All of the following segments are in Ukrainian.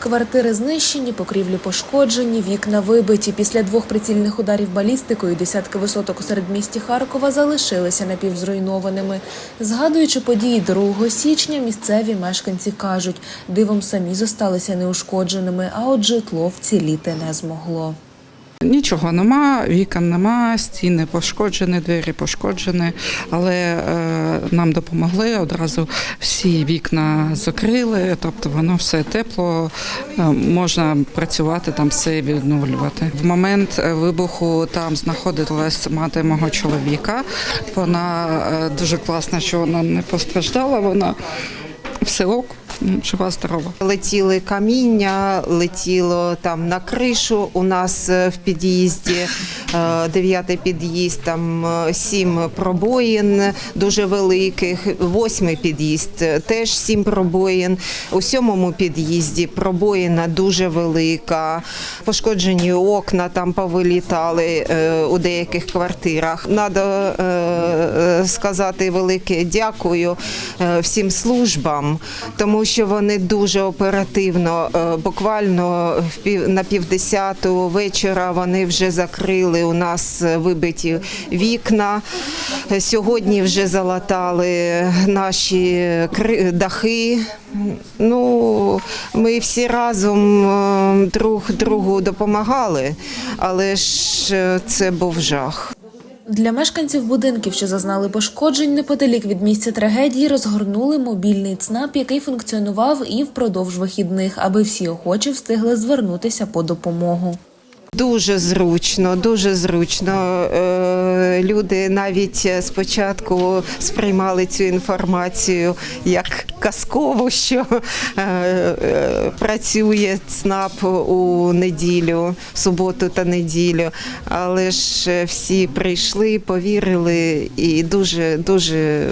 Квартири знищені, покрівлі пошкоджені, вікна вибиті. Після двох прицільних ударів балістикою десятки висоток у середмісті Харкова залишилися напівзруйнованими. Згадуючи події 2 січня, місцеві мешканці кажуть, дивом самі зосталися неушкодженими, а от житло вціліти не змогло. Нічого нема, вікон нема, стіни пошкоджені, двері пошкоджені, але е, нам допомогли одразу всі вікна закрили, тобто воно все тепло, е, можна працювати там, все відновлювати. В момент е, вибуху там знаходилась мати мого чоловіка. Вона е, дуже класна, що вона не постраждала. Вона все ок, жива, здорова. Летіли каміння, летіло там на кришу. У нас е, в під'їзді е, дев'ятий під'їзд, там е, сім пробоїн дуже великих. Восьмий під'їзд теж сім пробоїн. У сьомому під'їзді пробоїна дуже велика. Пошкоджені окна там повилітали у деяких квартирах. Надо сказати велике дякую всім службам, тому що вони дуже оперативно, е, буквально на півдесяту вечора вони вже закрили у нас е, вибиті вікна. Сьогодні вже залатали наші дахи. Ну, ми всі разом е, друг другу допомагали, але ж це був жах. Для мешканців будинків, що зазнали пошкоджень неподалік від місця трагедії, розгорнули мобільний ЦНАП, який функціонував і впродовж вихідних, аби всі охочі встигли звернутися по допомогу. Дуже зручно, дуже зручно. Люди навіть спочатку сприймали цю інформацію як казкову, що е, працює ЦНАП у неділю, в суботу та неділю. Але ж всі прийшли, повірили і дуже дуже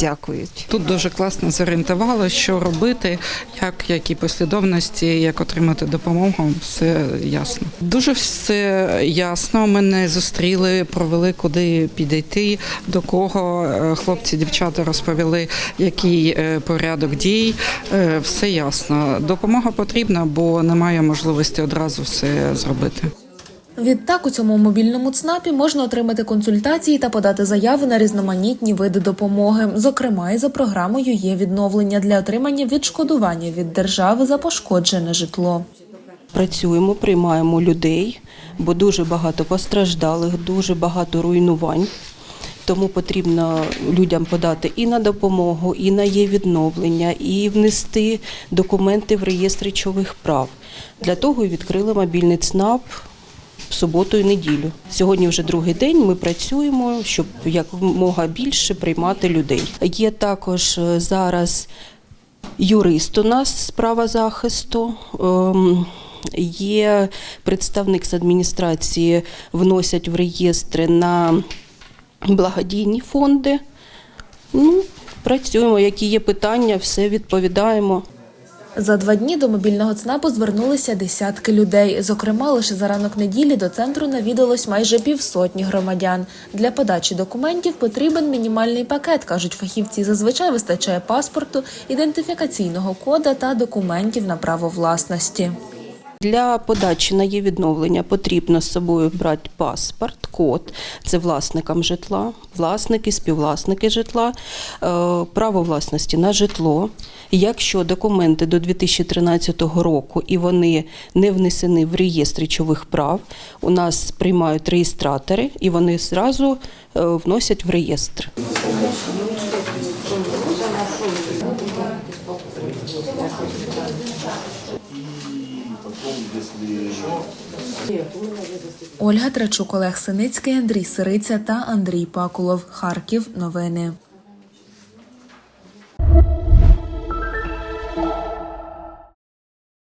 дякують. Тут дуже класно зорієнтували, що робити, як які послідовності, як отримати допомогу. Все ясно. Дуже все ясно. Мене зустріли, провели куди підійти, до кого Е, хлопці, дівчата розповіли, який е, порядок дій. Е, Все ясно. Допомога потрібна, бо немає можливості одразу все зробити. Відтак у цьому мобільному ЦНАПі можна отримати консультації та подати заяви на різноманітні види допомоги. Зокрема, і за програмою є відновлення для отримання відшкодування від держави за пошкоджене житло. Працюємо, приймаємо людей, бо дуже багато постраждалих, дуже багато руйнувань. Тому потрібно людям подати і на допомогу, і на є відновлення, і внести документи в реєстр речових прав. Для того і відкрили мобільний ЦНАП в суботу і неділю. Сьогодні вже другий день. Ми працюємо, щоб якомога більше приймати людей. Є також е, зараз юрист у нас з права захисту. ем, Є представник з адміністрації, вносять в реєстри на благодійні фонди. Ну, працюємо, які є питання, все відповідаємо. За два дні до мобільного ЦНАПу звернулися десятки людей. Зокрема, лише за ранок неділі до центру навідалось майже півсотні громадян. Для подачі документів потрібен мінімальний пакет, кажуть фахівці. Зазвичай вистачає паспорту, ідентифікаційного кода та документів на право власності. Для подачі на є відновлення потрібно з собою брати паспорт, код, це власникам житла, власники, співвласники житла, е, право власності на житло. Якщо документи до 2013 року і вони не внесені в реєстр речових прав, у нас приймають реєстратори і вони зразу е, вносять в реєстр. Ольга Трачук, Олег Синицький, Андрій Сириця та Андрій Пакулов. Харків. Новини.